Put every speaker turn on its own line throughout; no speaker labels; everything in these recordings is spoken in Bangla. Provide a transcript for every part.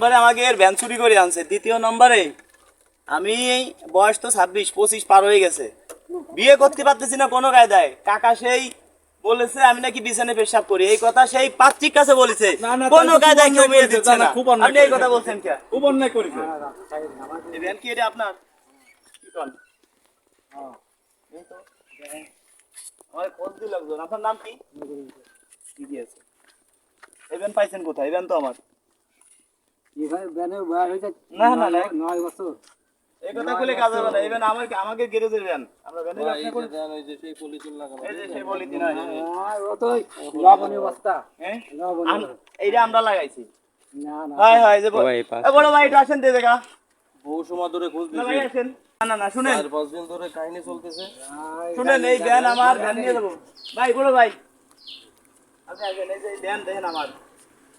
নম্বরে আমাকে এর ভ্যান চুরি করে আনছে। দ্বিতীয় নম্বরে আমি বয়স তো ছাব্বিশ পঁচিশ পার হয়ে গেছে। বিয়ে করতে পারতেছি না কোনো কায়দায়। কাকা সেই বলেছে আমি নাকি বিছানে পেশাব করি। এই কথা সেই পাত্রিক কাছে বলেছে। কোনো কায়দায় কেউ মেয়ে দিচ্ছে
না,
আপনি এই কথা বলছেন কে?
খুব অন্যায় করেছে।
এই ভ্যান কি এটা আপনার। আমার খোঁজ দিল আপনার নাম কি? কি আছে এই ভ্যান পাইছেন কোথায়? এই ভ্যান তো আমার। না, না, না।
নয় বছর
এই কথা খুলে কাজ হবে না। এই ভ্যান আমাকে গ্যারেজের ভ্যান আমরা ভ্যানের ব্যবসা করি এই যে সেই পলিথিন হয়
ও তো লবণী বস্তা।
হ্যাঁ?
লবণী
এইটা আমরা লাগাইছি।
না না।
হয় হয় যে বড় ভাই একটু আসেন দিয়ে দেখা।
বহু সময় ধরে খোঁজ
না ভাই আসেন। না শুনেন।
চার পাঁচ দিন ধরে কাহিনী চলতেছে।
শুনেন এই ভ্যান আমার ভ্যান নিয়ে দেবো ভাই বড় ভাই। আপনি আসেন এই যে ভ্যান দেখেন আমার।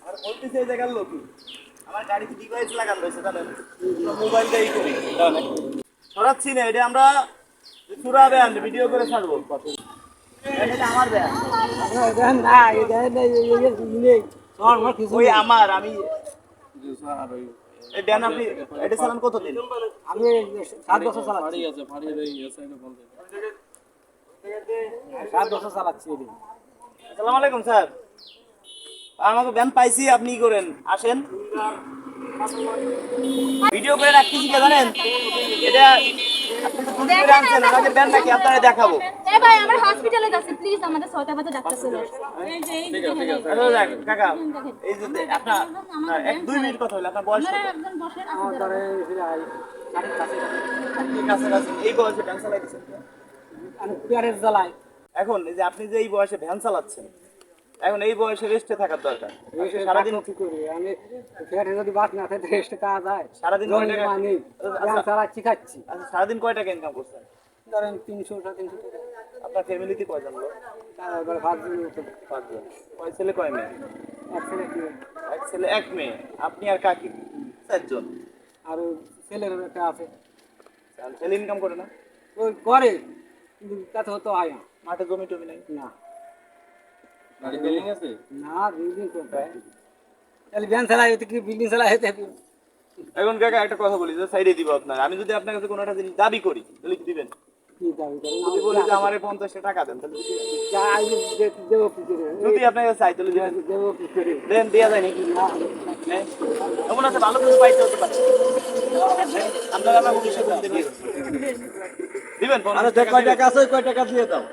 আমার বলতেছে এই জায়গার লোক। আমার গাড়িতে ডিভাইস লাগানো রয়েছে জানেন? মোবাইল দিয়েই করি জানেন? ছড়াচ্ছি না এটা আমরা চূড়া ভ্যান ভিডিও করে ছাড়বো। এটা আমার ভ্যান
না এই দেখেন না, এই- এই- এই- এই নেই। সর, আমার কিছু
ওই আমার আমি এই আপনি এটা চালান কতদিন?
আমি সাত বছর চালাচ্ছি।
আছে ফাড়ি রয়ে গেছে বলতে
সাত বছর চালাচ্ছি
আসসালামু আলাইকুম স্যার। আমাকে ব্যান পাইছি আপনি কি করেন? আসেন। ভিডিও করে রাখতেছি কে জানেন? এটা আমাদের আপনারা দেখাবো।
এ ভাই আমরা হসপিটালে যাচ্ছি প্লিজ আমাদের ছয়টা বাজে ডাক্তার চলে এই যে এই যে দেখেন,
যাক, কাকা এই যে আপনার এক দুই মিনিট কথা হলো আপনার বয়স
একজন বসেন
এই বয়সে ভ্যান চালাইতেছেন। এখন এই যে আপনি যে এই বয়সে ভ্যান চালাচ্ছেন এখন এই বয়সে রেস্টে থাকার দরকার। সারাদিন
কি করি আমি পেয়ারে যদি বাস না থাকে রেস্টে কাজ যায়।
সারাদিন
নেই
আচ্ছা।
ব্যায়াম চালাচ্ছি খাচ্ছি।
আচ্ছা সারাদিন কয় টাকা ইনকাম করছেন?
ধরেন তিনশো তিনশো টাকা
আপনার ফ্যামিলিতে কয়জন লোক? পাঁচজন কয় ছেলে কয় মেয়ে?
এক ছেলে
এক ছেলে এক মেয়ে। আপনি আর কাকি? চারজন।
আর ছেলের একটা আছে।
ছেলে ইনকাম করে না?
ওই করে কিন্তু তাতে হতো না।
মাঠে জমি টমি নাই?
না।
বিল্ডিং আছে?
না বিল্ডিং করতে তাহলে ব্যান চালাই হতে কি বিল্ডিং চালাই? হতে
এখন কাকা একটা কথা বলি যে সাইডে দিব আপনার। আমি যদি আপনার কাছে কোনো একটা জিনিস দাবি করি তাহলে কি দিবেন?
কি দাবি করে
যদি বলি যে আমার টাকা দেন তাহলে দিবেন?
যা আইবে দে- কি করে?
যদি আপনার কাছে চাই তাহলে দিবেন।
দেবো কি করে?
দেন দেওয়া যায় নাকি?
না?
এমন আছে ভালো কিছু পাইতে হতে পারে? আমার ভবিষ্যৎ দিবেন দিবেন পঞ্চাশ
কয় টাকা আছে কয় টাকা দিয়ে দাও।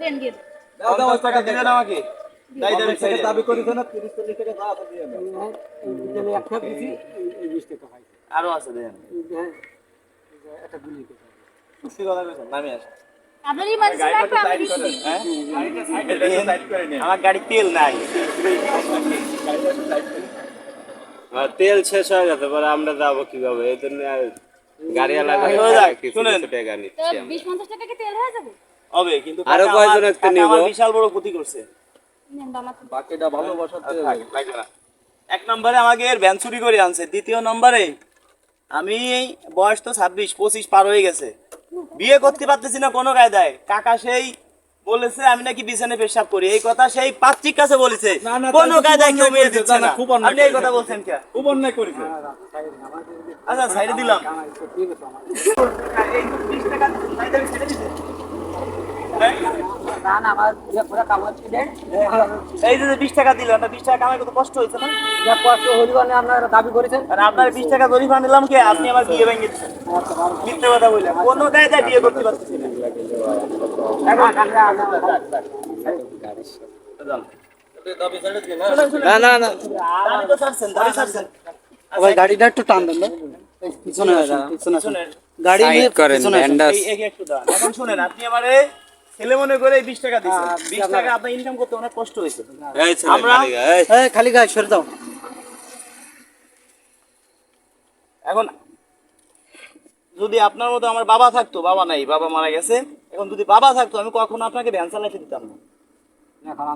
দেন গিয়ে
পঞ্চাশ টাকা দিবেন আমাকে তাই দেবেন
থেকে
সাইডে।
দাবি করেছে না তিরিশ চল্লিশ টাকা যা দিয়ে দাও
একটা দিছি এই- এই বিশ টাকা পাইছে
আরও আছে দেন
এই দেখেন, এই যে একটা গুলি
সত্যি কথা বলছেন নামি আসেন
আপনার ইমার্জেন্সি লাগবে আমি দিচ্ছি
হ্যাঁ? আমার গাড়ি তেল নাই
তেল শেষ হয়ে গেছে পারে আমরা যাব কীভাবে এই জন্য গাড়ি
হয়ে যাক,
কিছু
শুনেন।
টাকা
তো
নিচ্ছি
বিশ পঞ্চাশ টাকা কি তেল হয়ে যাবে
হবে কিন্তু আরও
কয়জন একটু নিবো?
আমার বিশাল বড় ক্ষতি করছে।
বাকিটা ভালোবাসাতে
লাগবে না। এক নম্বরে আমাকে ভ্যান চুরি করে আনছে দ্বিতীয় নম্বরে আমি বয়স তো ছাব্বিশ পঁচিশ পার হয়ে গেছে বিয়ে করতে পারতেছি না কোনো কায়দায় কাকা সেই বলেছে আমি নাকি বিছানে পেশাব করি এই কথা সেই পাত্রিক কাছে বলেছে
না, না,
কোনো কায়দায় কেউ মেয়ে দিচ্ছে না আপনি এই কথা বলছেন কে
খুব অন্যায় করেছে
আচ্ছা সাইডে দিলাম
কামাই তো ঠিক আছে আমার
এই 20 টাকা সাইডে ছেড়ে দিছে।
না না আমার যে পুরো কামাই দেন।
এই যে বিশ টাকা দিলাম বিশ টাকা কামাই কত কষ্ট হয়েছে না?
কষ্ট হরিবানে আপনারা দাবি করেছেন।
আর আপনার বিশ টাকা জরিফা নিলাম কি? আপনি আমার বিয়ে ভেঙে দিচ্ছেন মিথ্যে কথা বললেন। কোনো কায়দায় বিয়ে করতে পারতেছি না। এখন
দাবি ছেড়ে দিন
শুনেন, শুনেন।
না না না।
দাবি তো ছাড়ছেন, দাবি ছাড়ছেন।
ভাই গাড়িটা একটু টান দেন পিছনে পিছনে গাড়ি
করেন।
এখন শুনেন আপনি আমারে ছেলে মনে করে বিশ টাকা বিশ টাকা আপনার ইনকাম করতে অনেক কষ্ট হয়েছে।
এই ছেলে
আমরা-
খালি গায়ে,
সরে দাও
এখন যদি আপনার মতো আমার বাবা থাকতো বাবা নাই বাবা মারা গেছে এখন যদি বাবা থাকতো আমি কখনো আপনাকে ভ্যান চালাইতে দিতাম না।
এখন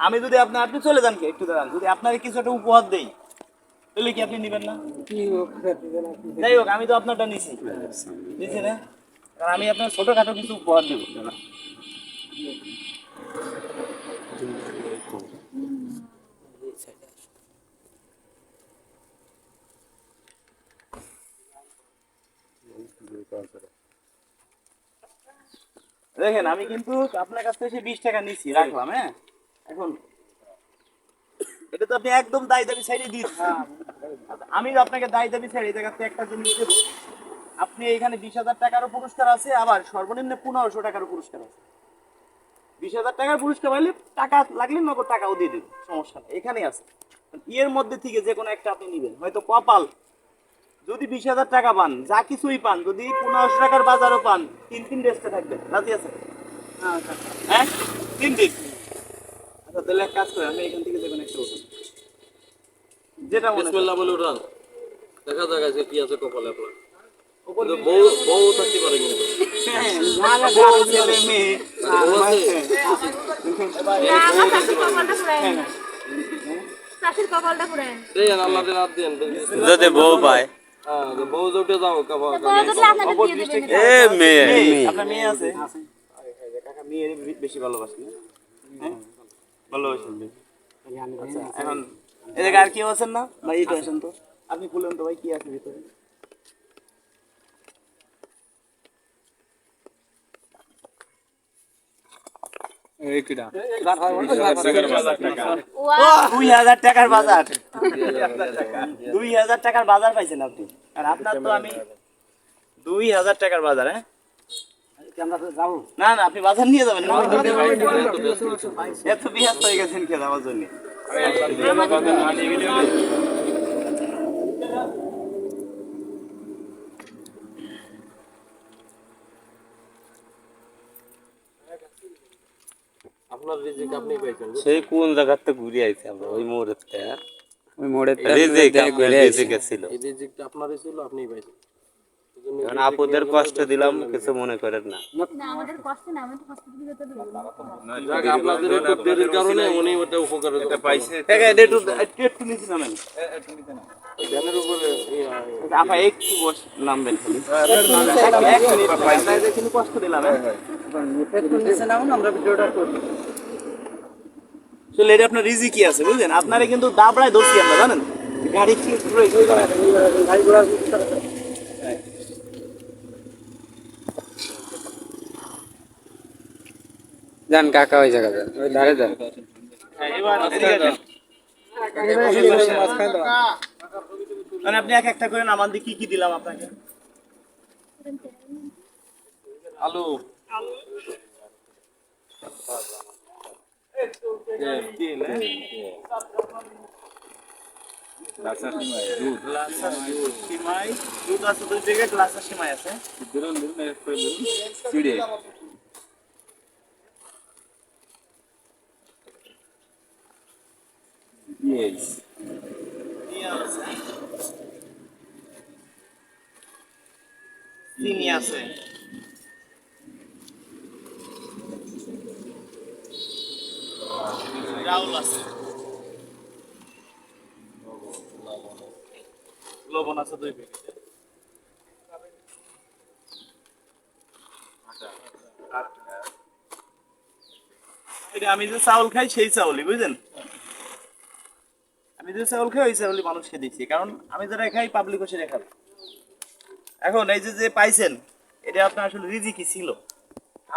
আমি যদি আপনি আপনি চলে যান কি? একটু দাঁড়ান যদি আপনাকে কিছু একটা উপহার দেই তাহলে কি আপনি নেবেন না?
কি দিবেন আপনি?
যাই হোক আমি তো আপনারটা নিছি। নিছি না? কারণ আমি আপনার ছোটোখাটো কিছু উপহার দেবো, দাদা। দেখেন, আমি কিন্তু আপনার কাছ থেকে বিশ টাকা নিচ্ছি, রাখলাম হ্যাঁ? এখন, এটা তো আপনি একদম দায় দাবি ছাড়িয়ে দিচ্ছেন আমি আপনাকে দায় দাবি ছেড়ে এই জায়গাতে একটা জিনিস দেবো। আপনি এখানে বিশ হাজার টাকারও পুরস্কার আছে, আবার সর্বনিম্ন পনেরোশো টাকারও পুরস্কার আছে। বিশ হাজার টাকার পুরস্কার পাইলে টাকা লাগলে নগদ টাকাও দিয়ে দেবে সমস্যা নেই, এখানেই আছে। এর মধ্যে থেকে যে কোনো একটা আপনি নেবেন, হয়তো কপাল। যদি বিশ হাজার টাকা পান, যা কিছুই পান, যদি পনেরোশো টাকার বাজারও পান, তিন তিন রেস্টে থাকবেন, রাজি আছে হ্যাঁ তিন দিন। আচ্ছা তাহলে এক কাজ করে আমি এখান থেকে দেখবেন একটা ওষুধ যেটা
বলে উঠান দেখা যাক আজকে কি আছে কপালে আপনার। বউ বউ থাকতে পারে কিন্তু
যদি বউ পায়
হ্যাঁ বউ জোটে যাও
এ মেয়ে
মেয়ে, আপনার মেয়ে আছে কাকা মেয়ে বেশি ভালোবাসেন হ্যাঁ ভালোবাসেন আচ্ছা, এখন এদিকে আর কেউ আছেন না ভাই এটা আসেন তো আপনি খুলেন তো ভাই কি আছে ভিতরে দুই হাজার টাকার বাজার। দুই হাজার টাকার বাজার পাইছেন আপনি আর আপনার তো আমি দুই হাজার টাকার বাজার হ্যাঁ?
আমরা
না। না আপনি বাজার নিয়ে যাবেন না। এত বিহাস্ত হয়ে গেছেন কে যাওয়ার জন্য
আপনার রিজিক আপনি পাইছেন
সেই কোন জায়গাতে ঘুরে আইছে আমরা? ওই মোড়ের থেকে
ওই মোড়ে
রিজিক আপনার রিজিকে ছিল।
রিজিকটা আপনারই ছিল আপনিই পাইছেন।
আপুদের কষ্ট দিলাম কিছু মনে করেন না।
না আমাদের কষ্ট না আমাদের কষ্ট দিতে তো
আপনাদের একটু দেরির কারণে উনি ওটা উপকার পাইছে
এটা একটু একটু একটু নিচে নামেন।
ধ্যানের উপরে
আপা একটু বস নামবেন খালি। এক মিনিট আপনাদের কষ্ট দিলাম হ্যাঁ।
আমরা ভিডিওটা করি
আসলে এটা আপনার রিজিকই আছে বুঝলেন? আপনারা কিন্তু দাবড়ায় ধরছি আমরা জানেন? গাড়ি কি করে
গাড়ি ঘোড়া যান কাকা ওই জায়গা যান ওই ধারে যান।
হ্যাঁ, এবার মানে আপনি এক একটা করে নামান দিয়ে কি কি দিলাম আপনাকে?
আলু।
সিমাই আছে প্যাকেট লাসা সিমাই আছে পেঁয়াজ আছে। চিনি আছে চাউল আছে লবণ আছে দুই প্যাকেট আমি যে চাউল খাই, সেই চাউলই, বুঝলেন? আমি যে চাউল খাই, ওই চাউলই মানুষকে দিচ্ছি। কারণ আমি যারা খাই পাবলিক সেটা খাবে। এখন এই যে যে পাইছেন, এটা আপনার আসলে রিজিকই ছিল।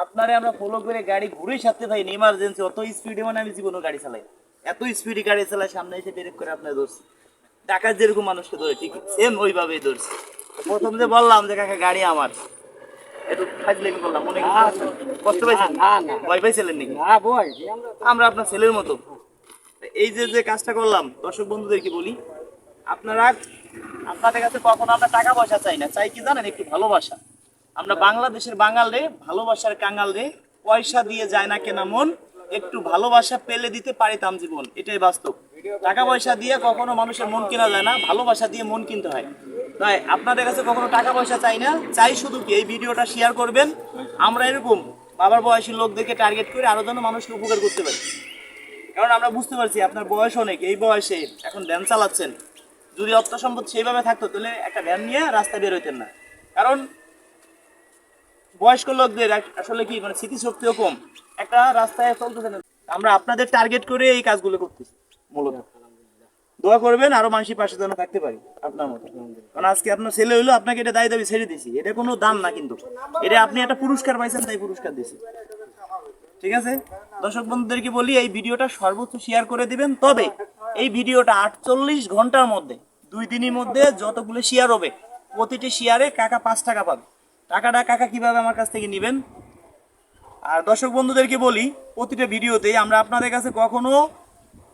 আপনারে আমরা ফলো করে গাড়ি ঘুরে সাথে পাইনি ইমার্জেন্সি অত স্পিডে মানে আমি জীবনে গাড়ি চালাই এত স্পিডে গাড়ি চালাই সামনে এসে ব্রেক করে আপনার ধরছি। ডাকাত যেরকম মানুষকে ধরে ঠিক সেম ওইভাবেই ধরছে। প্রথম যে বললাম যে কাকা গাড়ি আমার। একটু ফাজলেমি করলাম মনে কষ্ট পাইছেন। ভয় পাইছিলেন নাকি?
আমরা
আপনার ছেলের মতো। এই যে যে কাজটা করলাম দর্শক বন্ধুদেরকে বলি আপনারা আপনাদের কাছে কখনো আমরা টাকা পয়সা চাই না। চাই কি জানেন? একটু ভালোবাসা। আমরা বাংলাদেশের বাঙাল রে ভালোবাসার কাঙ্গাল রে পয়সা দিয়ে যায় না কেনা মন একটু ভালোবাসা পেলে দিতে পারিতাম জীবন। এটাই বাস্তব। টাকা পয়সা দিয়ে কখনো মানুষের মন কেনা যায় না, ভালোবাসা দিয়ে মন কিনতে হয়। তাই আপনাদের কাছে কখনো টাকা পয়সা চাই না, চাই শুধু কি এই ভিডিওটা শেয়ার করবেন? আমরা এরকম বাবার বয়সী লোকদেরকে টার্গেট করে আরও যেন মানুষকে উপকার করতে পারি। কারণ আমরা বুঝতে পারছি আপনার বয়স অনেক, এই বয়সে এখন ভ্যান চালাচ্ছেন। যদি অর্থ সম্পদ সেইভাবে থাকতো, তাহলে একটা ভ্যান নিয়ে রাস্তায় বের হইতেন না। কারণ বয়স্ক লোকদের আসলে কি মানে স্মৃতিশক্তিও কম। একটা রাস্তায় চলতেছে না। আমরা আপনাদের টার্গেট করে এই কাজগুলো করতেছি। মূলত। দোয়া করবেন আরও মানুষের পাশে যেন থাকতে পারি আপনার মতো। কারণ আজকে আপনার ছেলে হইল আপনাকে এটা দায় দাবি ছেড়ে দিছি এটা কোনো দাম না কিন্তু। এটা আপনি একটা পুরস্কার পাইছেন তাই পুরস্কার দিছি ঠিক আছে? দর্শক বন্ধুদেরকে বলি এই ভিডিওটা সর্বোচ্চ শেয়ার করে দিবেন। তবে এই ভিডিওটা আটচল্লিশ ঘণ্টার মধ্যে দুই দিনের মধ্যে যতগুলো শেয়ার হবে প্রতিটি শেয়ারে কাকা পাঁচ টাকা পাবে। টাকাটা কাকা কীভাবে আমার কাছ থেকে নেবেন? আর দর্শক বন্ধুদেরকে বলি প্রতিটা ভিডিওতেই আমরা আপনাদের কাছে কখনো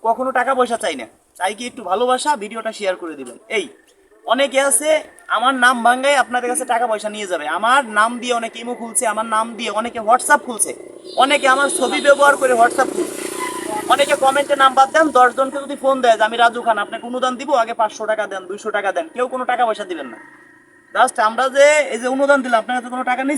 কখনো টাকা পয়সা চাই না। চাই কি একটু ভালোবাসা, ভিডিওটা শেয়ার করে দিবেন। এই, অনেকে আছে, আমার নাম ভাঙ্গাই আপনাদের কাছে টাকা পয়সা নিয়ে যাবে। আমার নাম দিয়ে অনেকে ইমো খুলছে, আমার নাম দিয়ে অনেকে হোয়াটসঅ্যাপ খুলছে। অনেকে আমার ছবি ব্যবহার করে হোয়াটসঅ্যাপ খুলছে। অনেকে কমেন্টে নাম্বার দেন, দশ জনকে যদি ফোন দেয় যে, আমি রাজু খান, আপনাকে অনুদান দিব, আগে পাঁচশো টাকা দেন, দুইশো টাকা দেন। কেউ কোনো টাকা পয়সা দিবেন না। জাস্ট আমরা যে, এই যে অনুদান দিলাম, আপনার কাছে কোনো টাকা নেই?